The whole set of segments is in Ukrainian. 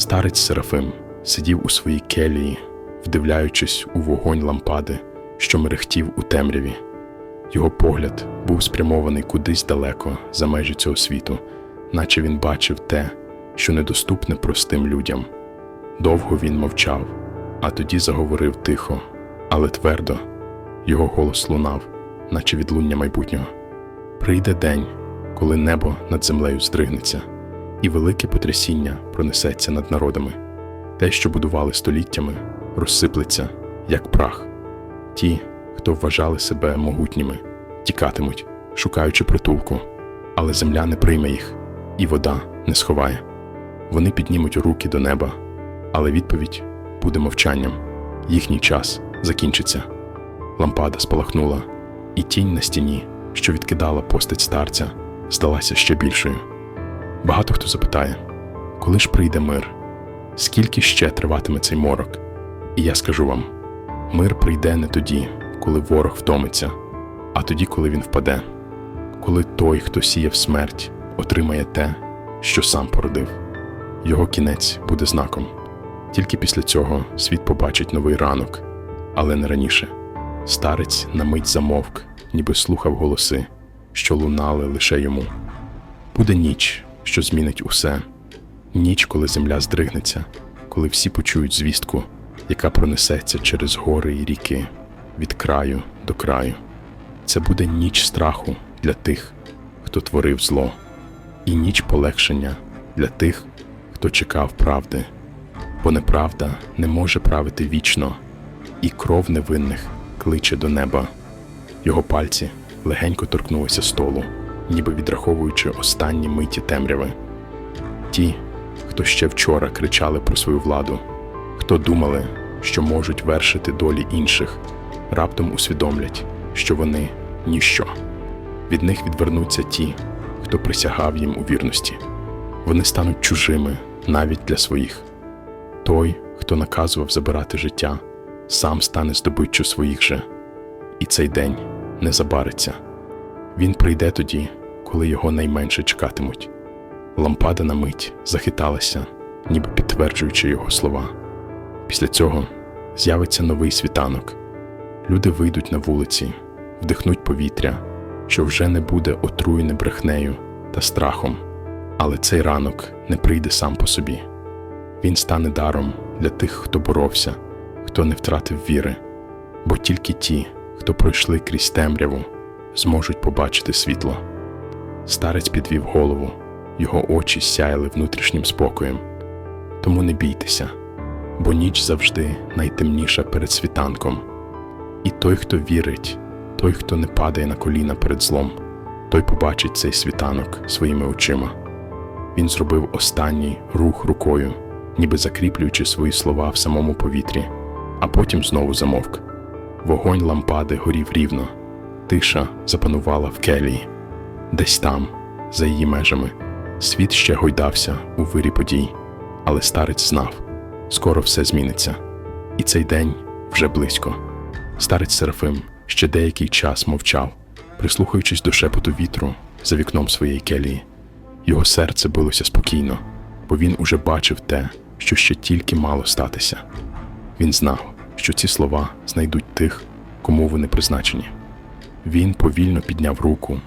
Старець Серафим сидів у своїй келії, вдивляючись у вогонь лампади, що мерехтів у темряві. Його погляд був спрямований кудись далеко за межі цього світу, наче він бачив те, що недоступне простим людям. Довго він мовчав, а тоді заговорив тихо, але твердо. Його голос лунав, наче відлуння майбутнього. Прийде день, коли небо над землею здригнеться, і велике потрясіння пронесеться над народами. Те, що будували століттями, розсиплеться, як прах. Ті, хто вважали себе могутніми, тікатимуть, шукаючи притулку, але земля не прийме їх, і вода не сховає. Вони піднімуть руки до неба, але відповідь буде мовчанням. Їхній час закінчиться. Лампада спалахнула, і тінь на стіні, що відкидала постать старця, здалася ще більшою. Багато хто запитає, коли ж прийде мир? Скільки ще триватиме цей морок? І я скажу вам: мир прийде не тоді, коли ворог втомиться, а тоді, коли він впаде, коли той, хто сіяв смерть, отримає те, що сам породив. Його кінець буде знаком. Тільки після цього світ побачить новий ранок, але не раніше. Старець на мить замовк, ніби слухав голоси, що лунали лише йому. Буде ніч, що змінить усе, ніч, коли земля здригнеться, коли всі почують звістку, яка пронесеться через гори і ріки, від краю до краю. Це буде ніч страху для тих, хто творив зло, і ніч полегшення для тих, хто чекав правди, бо неправда не може правити вічно, і кров невинних кличе до неба. Його пальці легенько торкнулися столу, ніби відраховуючи останні миті темряви. Ті, хто ще вчора кричали про свою владу, хто думали, що можуть вершити долі інших, раптом усвідомлять, що вони ніщо. Від них відвернуться ті, хто присягав їм у вірності. Вони стануть чужими навіть для своїх. Той, хто наказував забирати життя, сам стане здобиччю своїх же, і цей день не забариться. Він прийде тоді, коли його найменше чекатимуть. Лампада на мить захиталася, ніби підтверджуючи його слова. Після цього з'явиться новий світанок. Люди вийдуть на вулиці, вдихнуть повітря, що вже не буде отруєне брехнею та страхом, але цей ранок не прийде сам по собі. Він стане даром для тих, хто боровся, хто не втратив віри, бо тільки ті, хто пройшли крізь темряву, зможуть побачити світло. Старець підвів голову, його очі сяяли внутрішнім спокоєм. Тому не бійтеся, бо ніч завжди найтемніша перед світанком. І той, хто вірить, той, хто не падає на коліна перед злом, той побачить цей світанок своїми очима. Він зробив останній рух рукою, ніби закріплюючи свої слова в самому повітрі, а потім знову замовк. Вогонь лампади горів рівно, тиша запанувала в келії. Десь там, за її межами, світ ще гойдався у вирі подій, але старець знав, скоро все зміниться, і цей день вже близько. Старець Серафим ще деякий час мовчав, прислухаючись до шепоту вітру за вікном своєї келії. Його серце билося спокійно, бо він уже бачив те, що ще тільки мало статися. Він знав, що ці слова знайдуть тих, кому вони призначені. Він повільно підняв руку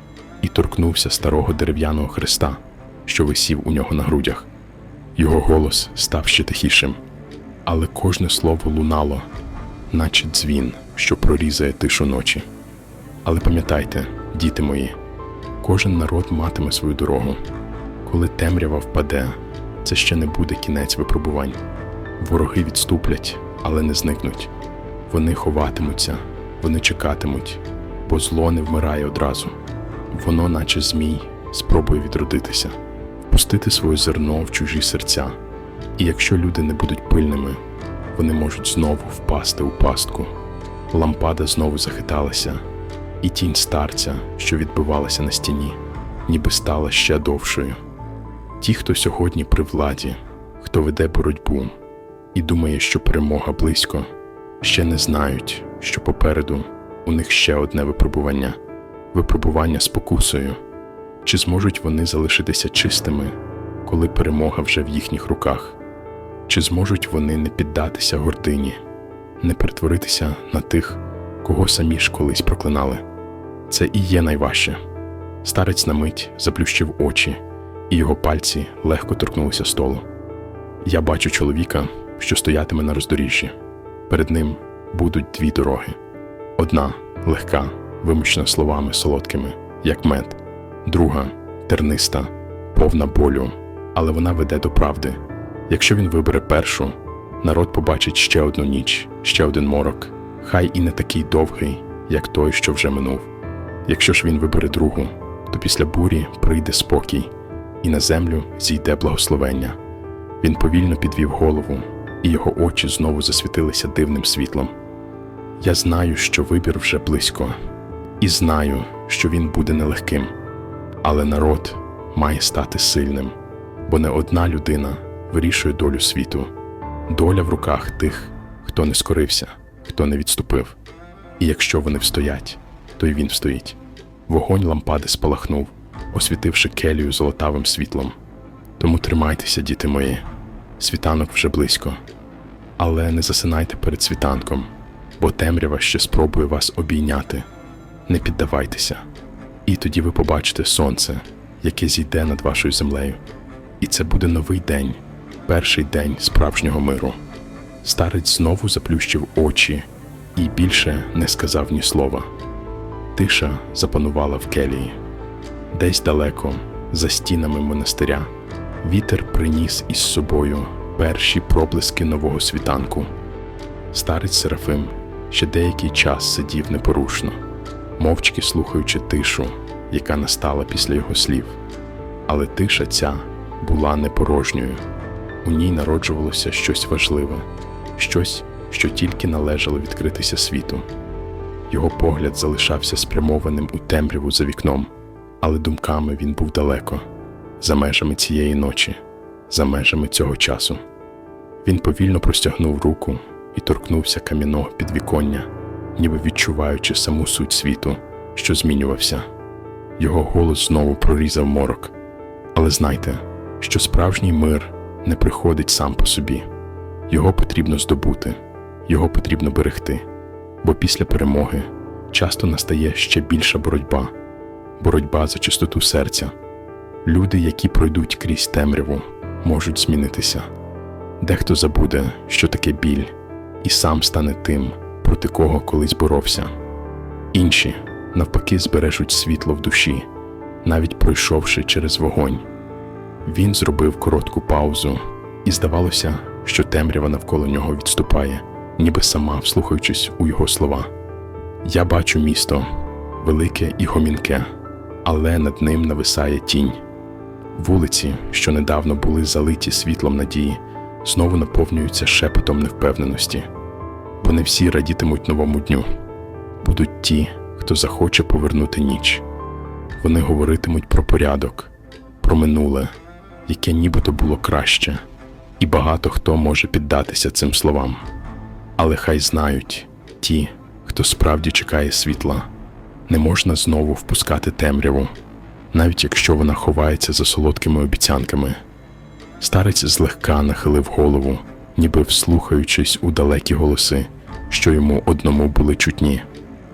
і торкнувся старого дерев'яного хреста, що висів у нього на грудях. Його голос став ще тихішим, але кожне слово лунало, наче дзвін, що прорізає тишу ночі. Але пам'ятайте, діти мої, кожен народ матиме свою дорогу. Коли темрява впаде, це ще не буде кінець випробувань. Вороги відступлять, але не зникнуть. Вони ховатимуться, вони чекатимуть, бо зло не вмирає одразу. Воно, наче змій, спробує відродитися, впустити своє зерно в чужі серця. І якщо люди не будуть пильними, вони можуть знову впасти у пастку. Лампада знову захиталася, і тінь старця, що відбивалася на стіні, ніби стала ще довшою. Ті, хто сьогодні при владі, хто веде боротьбу і думає, що перемога близько, ще не знають, що попереду у них ще одне випробування випробування спокусою. Чи зможуть вони залишитися чистими, коли перемога вже в їхніх руках? Чи зможуть вони не піддатися гордині, не перетворитися на тих, кого самі ж колись проклинали? Це і є найважче. Старець на мить заплющив очі, і його пальці легко торкнулися столу. Я бачу чоловіка, що стоятиме на роздоріжжі. Перед ним будуть дві дороги: одна легка, вимучена словами солодкими, як мед, друга терниста, повна болю, але вона веде до правди. Якщо він вибере першу, народ побачить ще одну ніч, ще один морок, хай і не такий довгий, як той, що вже минув. Якщо ж він вибере другу, то після бурі прийде спокій, і на землю зійде благословення. Він повільно підвів голову, і його очі знову засвітилися дивним світлом. Я знаю, що вибір вже близько, і знаю, що він буде нелегким, але народ має стати сильним, бо не одна людина вирішує долю світу. Доля в руках тих, хто не скорився, хто не відступив. І якщо вони встоять, то й він встоїть. Вогонь лампади спалахнув, освітивши келію золотавим світлом. Тому тримайтеся, діти мої, світанок вже близько. Але не засинайте перед світанком, бо темрява ще спробує вас обійняти. Не піддавайтеся, і тоді ви побачите сонце, яке зійде над вашою землею. І це буде новий день, перший день справжнього миру. Старець знову заплющив очі і більше не сказав ні слова. Тиша запанувала в келії. Десь далеко, за стінами монастиря, вітер приніс із собою перші проблиски нового світанку. Старець Серафим ще деякий час сидів непорушно, мовчки слухаючи тишу, яка настала після його слів. Але тиша ця була не порожньою. У ній народжувалося щось важливе, щось, що тільки належало відкритися світу. Його погляд залишався спрямованим у темряву за вікном, але думками він був далеко, за межами цієї ночі, за межами цього часу. Він повільно простягнув руку і торкнувся кам'яного підвіконня, ніби відчуваючи саму суть світу, що змінювався. Його голос знову прорізав морок. Але знайте, що справжній мир не приходить сам по собі. Його потрібно здобути, його потрібно берегти, бо після перемоги часто настає ще більша боротьба, боротьба за чистоту серця. Люди, які пройдуть крізь темряву, можуть змінитися. Дехто забуде, що таке біль, і сам стане тим, проти кого колись боровся. Інші, навпаки, збережуть світло в душі, навіть пройшовши через вогонь. Він зробив коротку паузу, і здавалося, що темрява навколо нього відступає, ніби сама вслухаючись у його слова. Я бачу місто велике і гомінке, але над ним нависає тінь. Вулиці, що недавно були залиті світлом надії, знову наповнюються шепотом невпевненості. Вони всі радітимуть новому дню. Будуть ті, хто захоче повернути ніч. Вони говоритимуть про порядок, про минуле, яке нібито було краще, і багато хто може піддатися цим словам. Але хай знають ті, хто справді чекає світла, не можна знову впускати темряву, навіть якщо вона ховається за солодкими обіцянками. Старець злегка нахилив голову, ніби вслухаючись у далекі голоси, що йому одному були чутні.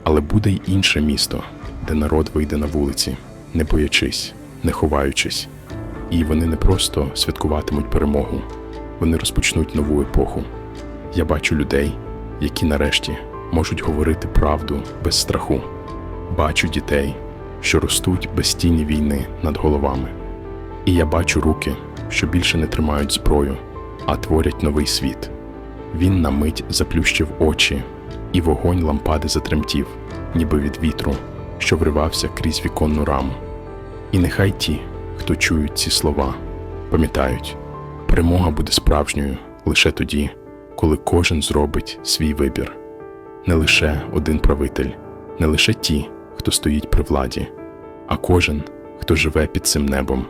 Але буде й інше місто, де народ вийде на вулиці, не боячись, не ховаючись. І вони не просто святкуватимуть перемогу, вони розпочнуть нову епоху. Я бачу людей, які нарешті можуть говорити правду без страху. Бачу дітей, що ростуть без тіні війни над головами. І я бачу руки, що більше не тримають зброю, а творять новий світ. Він на мить заплющив очі, і вогонь лампади затремтів, ніби від вітру, що вривався крізь віконну раму. І нехай ті, хто чують ці слова, пам'ятають, перемога буде справжньою лише тоді, коли кожен зробить свій вибір. Не лише один правитель, не лише ті, хто стоїть при владі, а кожен, хто живе під цим небом.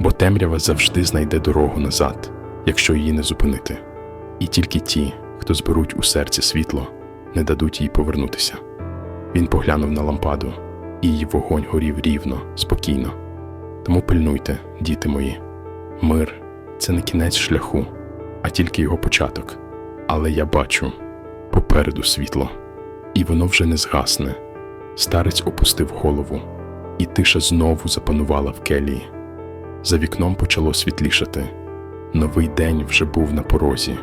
Бо темрява завжди знайде дорогу назад, якщо її не зупинити. І тільки ті, хто зберуть у серці світло, не дадуть їй повернутися. Він поглянув на лампаду, і її вогонь горів рівно, спокійно. Тому пильнуйте, діти мої. Мир це не кінець шляху, а тільки його початок. Але я бачу попереду світло, і воно вже не згасне. Старець опустив голову, і тиша знову запанувала в келії. За вікном почало світлішати. Новий день вже був на порозі.